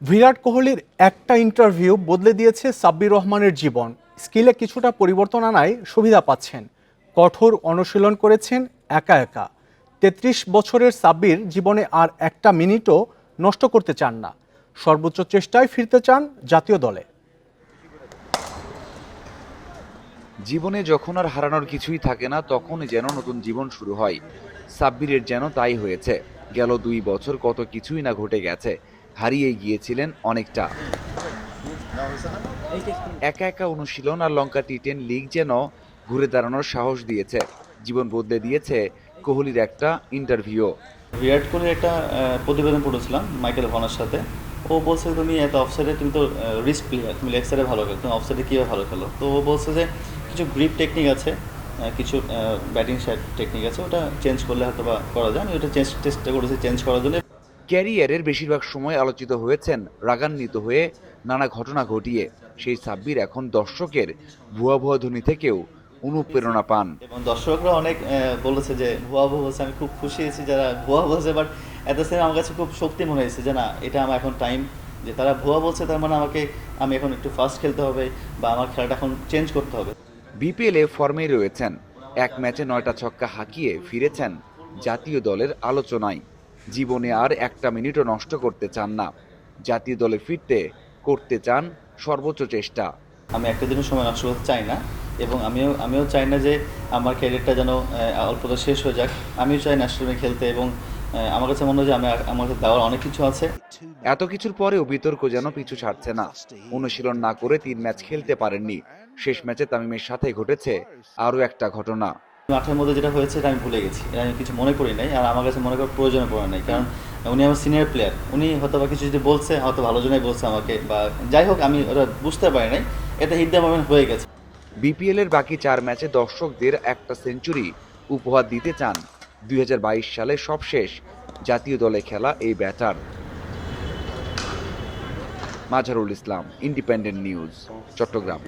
বিরাট কোহলির একটা ইন্টারভিউ বদলে দিয়েছে সাব্বির রহমানের জীবন। স্কিলে কিছুটা পরিবর্তন আনায় সুবিধা পাচ্ছেন। কঠোর অনুশীলন করেছেন একা একা। তেত্রিশ বছরের সাব্বির জীবনে আর একটা মিনিটও নষ্ট করতে চান না। সর্বোচ্চ চেষ্টায় ফিরতে চান জাতীয় দলে। জীবনে যখন আর হারানোর কিছুই থাকে না, তখনই যেন নতুন জীবন শুরু হয়। সাব্বিরের যেন তাই হয়েছে। গেল দুই বছর কত কিছুই না ঘটে গেছে। হারিয়ে গিয়েছিলেন অনেকটা। একা একা অনুশীলন আর লঙ্কা টি টেন লিগ যেন ঘুরে দাঁড়ানোর সাহস দিয়েছে। জীবন বদলে দিয়েছে কোহলির একটা ইন্টারভিউ। বিরাট কোহলির একটা প্রতিবেদন পড়েছিলাম মাইকেল ভনের সাথে। ও বলছে তুমি এত অফসাইডে তুমি তো রিস্ক প্লেয়ার তুমি লেগ সাইডে ভালো খেলো তুমি অফসাইডে কীভাবে ভালো খেলো? তো ও বলছে যে কিছু গ্রিপ টেকনিক আছে কিছু ব্যাটিং টেকনিক আছে, ওটা চেঞ্জ করলে হয়তো বা করা যায়। আমি ওটা চেঞ্জ চেষ্টা করেছি চেঞ্জ করার জন্য। ক্যারিয়ারের বেশিরভাগ সময় আলোচিত হয়েছেন রাগান্বিত হয়ে নানা ঘটনা ঘটিয়ে। সেই সাব্বির এখন দর্শকের ভুয়া ভুয়া ধ্বনি থেকেও অনুপ্রেরণা পান। এবং দর্শকরা অনেক বলেছে যে ভুয়া ভুয়া বলছে আমি খুব খুশি হয়েছি যারা ভুয়া বলছে বাট এত সেম আমার কাছে খুব শক্তি মনে হয়েছে যে না এটা আমার এখন টাইম যে তারা ভুয়া বলছে তার মানে আমাকে আমি এখন একটু ফাস্ট খেলতে হবে বা আমার খেলাটা এখন চেঞ্জ করতে হবে। বিপিএলে ফর্মেই রয়েছেন। এক ম্যাচে নয়টা ছক্কা হাঁকিয়ে ফিরেছেন জাতীয় দলের আলোচনায়। জীবনে আর একটা মিনিটও নষ্ট করতে চান না। জাতীয় দলে ফিরতে করতে চান সর্বোচ্চ চেষ্টা। আমি একটা দিনের সময় নষ্ট করতে চাই না এবং আমিও আমিও চাই না যে আমার ক্যারিয়ারটা যেন অল্পতে শেষ হয়ে যাক। আমিও চাই ন্যাশনাল টিমে খেলতে এবং আমার কাছে মনে হয় যে আমি আমার কাছে দেওয়ার অনেক কিছু আছে। এত কিছুর পরেও বিতর্ক যেন পিছু ছাড়ছে না। অনুশীলন না করে তিন ম্যাচ খেলতে পারেননি। শেষ ম্যাচে তামিমের সাথে ঘটেছে আরও একটা ঘটনা। মাঠের মধ্যে যেটা হয়েছে এটা আমি ভুলে গেছি। আমি কিছু মনে করি নাই আর আমার কাছে মনে করার প্রয়োজনে পড়ে নাই। কারণ উনি আমার সিনিয়র প্লেয়ার উনি হয়তো বা কিছু যদি বলছে, হয়তো ভালো জন্যই বলছে আমাকে বা যাই হোক, আমি ওটা বুঝতে পারি নাই। এটা হিদ্দা মোমেন্ট হয়ে গেছে। বিপিএল এর বাকি চার ম্যাচে দর্শকদের একটা সেঞ্চুরি উপহার দিতে চান দুই হাজার বাইশ সালে সবশেষ জাতীয় দলে খেলা এই batter Mazharul Islam independent news Chattogram.